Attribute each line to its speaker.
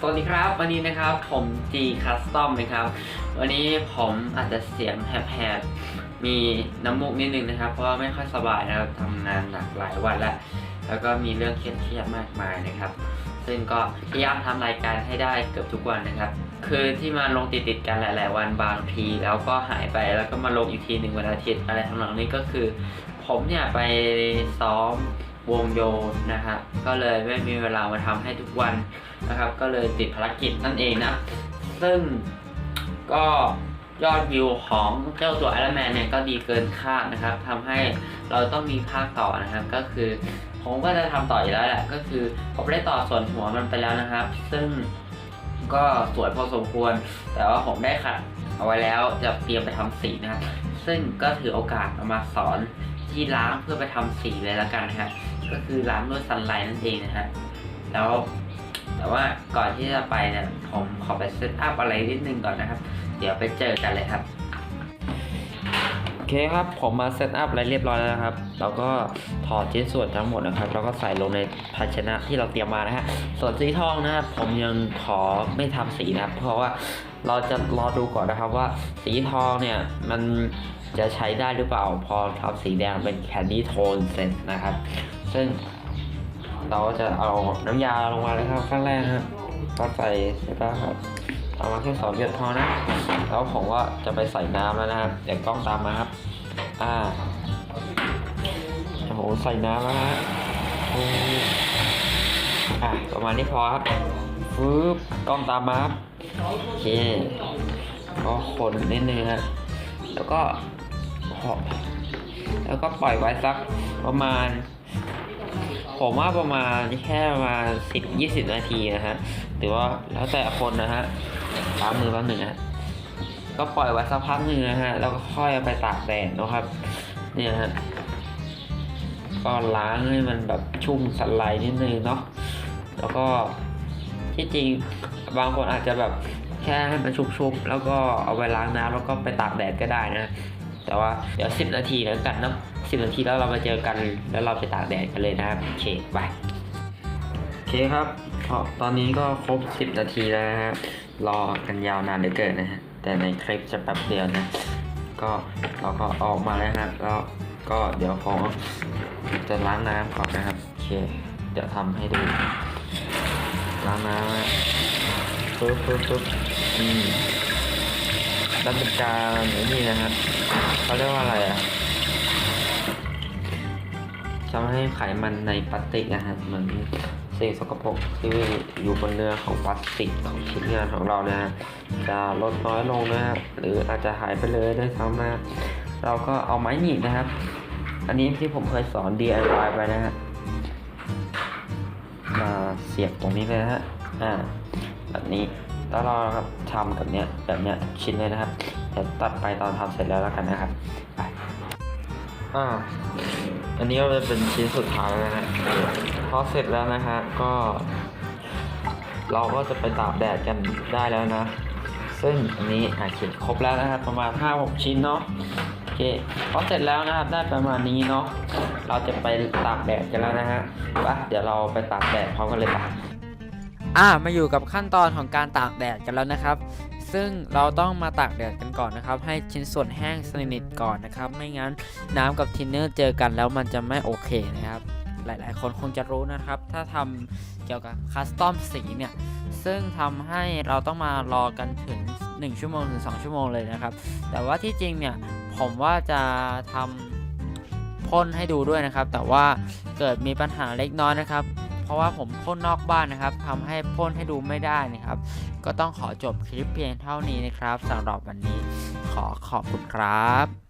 Speaker 1: สวัสดีครับ วันนี้นะครับ ผม G Custom นะครับ วันนี้ผมอาจจะเสียงแหบๆ มีน้ำมูกนิดนึงนะครับ เพราะว่าไม่ค่อยสบายนะครับทำงานหนักหลายวันแล้วแล้วก็มีเรื่องเครียดๆมากมายนะครับ ซึ่งก็พยายามทำรายการให้ได้เกือบทุกวันนะครับ คือที่มาลงติดๆกันหลาย ๆ วันบางที แล้วก็หายไปแล้วก็มาลงอีกทีหนึ่งวันอาทิตย์อะไรทำนองนี้ก็คือ ผมเนี่ยไปซ้อม วงโยนะครับ ก็เลยไม่มีเวลามาทำให้ทุกวันนะครับ ก็เลยติดภารกิจนั่นเองนะ ซึ่งก็ยอดวิวของเจ้าตัว Iron Man เนี่ยก็ดีเกินคาดนะครับทำให้เราต้องมีภาคต่อนะครับ ก็คือผมก็จะทำต่ออยู่แล้วแหละก็คือผมได้ต่อส่วนหัวมันไปแล้วนะครับ ซึ่งก็สวยพอสมควร แต่ว่าผมได้ขัดเอาไว้แล้วจะเตรียมไปทำสีนะครับ ซึ่งก็ถือโอกาสเอามาสอนที่ล้างเพื่อไปทำสีเลยแล้วกันนะครับ ก็คือล้างด้วยซันไลท์นั่นเองนะฮะแล้วแต่ว่าก่อนที่จะไปเนี่ยผมขอไปเซตอัพอะไรนิดนึงก่อนนะครับ เดี๋ยวไปเจอกันเลยครับโอเคครับผมมาเซตอัพอะไรเรียบร้อยแล้วนะครับเราก็ถอดชิ้นส่วนทั้งหมดนะครับแล้วก็ใส่ลงในภาชนะที่เราเตรียมมานะฮะส่วนสีทองนะครับผมยังขอไม่ทำสีนะครับ เพราะว่าเราจะรอดูก่อนนะครับว่าสีทองเนี่ยมันจะใช้ได้หรือเปล่า พอทำสีแดงเป็นแคนดี้โทนเสร็จนะครับ ซึ่ง เราจะเอาน้ำยาลงมาเลยครับขั้นแรกฮะก็ใส่เสร็จแล้วครับเอามาแค่สองหยดพอนะ แล้วผมก็จะไปใส่น้ำแล้วนะครับเดี๋ยวกล้องตามมาครับ อ่าโอ้โหใส่น้ำแล้วฮะอะประมาณนี้พอครับฟึบกล้องตามมาครับโอเคก็คนนิดนึงฮะแล้วก็พอแล้วก็ปล่อยไว้สักประมาณ ผมว่าประมาณแค่ประมาณสิบยี่สิบนาทีนะฮะหรือว่าแล้วแต่คนนะฮะตามมือแป๊บหนึ่งนะฮะก็ปล่อยไว้สักพักหนึ่งนะฮะแล้วก็ค่อยเอาไปตากแดดนะครับเนี่ยฮะก็ล้างให้มันแบบชุ่มสไลด์นิดนึงเนาะแล้วก็ที่จริงบางคนอาจจะแบบแค่ให้มันชุบๆแล้วก็เอาไปล้างน้ำแล้วก็ไปตากแดดก็ได้นะ แต่ว่าเดี๋ยว 10 นาทีแล้วกันเนาะ10 นาทีแล้วเรามาเจอกันแล้วเราไปตากแดดกันเลยนะครับโอเคบายโอเคครับพอตอนนี้ก็ครบ 10 นาทีแล้วนะฮะรอกันยาวนานเหลือเกินนะฮะแต่ในคลิปจะแป๊บเดียวนะก็เราก็ออกมาแล้วนะครับแล้วก็เดี๋ยวผมจะล้างน้ำก่อนนะครับโอเคเดี๋ยวทำให้ดูล้างน้ำนะปึ๊บปึ๊บปึ๊บอืม ดำเป็นการไอ้นี่นะครับเขาเรียกว่าอะไรอะทำให้ไขมันในพลาสติกนะฮะเหมือนสิ่งสกปรกที่อยู่บนเนื้อของพลาสติกของชิ้นงานของเรานะฮะจะลดน้อยลงนะฮะหรืออาจจะหายไปเลยด้วยซ้ำนะเราก็เอาไม้หนีบนะครับ อันนี้ที่ผมเคยสอน DIY ไปนะฮะมาเสียบตรงนี้เลยฮะอ่าแบบนี้ แล้วเราครับทำแบบเนี้ยแบบเนี้ยชิ้นเลยนะครับเดี๋ยวตัดไปตอนทำเสร็จแล้วแล้วกันนะครับไปอ่าอันนี้ก็จะเป็นชิ้นสุดท้ายแล้วนะฮะพอเสร็จแล้วนะฮะก็ เราก็จะไปตากแดดกันได้แล้วนะ ซึ่งอันนี้อะเขียนครบแล้วนะครับ ประมาณ 5-6 ชิ้นเนาะโอเคพอเสร็จแล้วนะครับได้ประมาณนี้เนาะเราจะไปตากแดดกันแล้วนะฮะไปเดี๋ยวเราไปตากแดดพร้อมกันเลยปะ
Speaker 2: อ่ามาอยู่กับขั้นตอนของการตากแดดกันแล้วนะครับ ซึ่งเราต้องมาตากแดดกันก่อนนะครับ ให้ชิ้นส่วนแห้งสนิทก่อนนะครับ ไม่งั้นน้ำกับทินเนอร์เจอกันแล้วมันจะไม่โอเคนะครับ หลายๆ คนคงจะรู้นะครับ ถ้าทำเกี่ยวกับคัสตอมสีเนี่ย ซึ่งทำให้เราต้องมารอกันถึง 1 ชั่วโมงถึง 2 ชั่วโมงเลยนะครับ แต่ว่าที่จริงเนี่ยผมว่าจะทำพ่นให้ดูด้วยนะครับ แต่ว่าเกิดมีปัญหาเล็กน้อยนะครับ เพราะว่าผมพ่นนอกบ้านนะครับทำให้พ่นให้ดูไม่ได้นะครับ ก็ต้องขอจบคลิปเพียงเท่านี้นะครับสำหรับวันนี้ขอขอบคุณครับ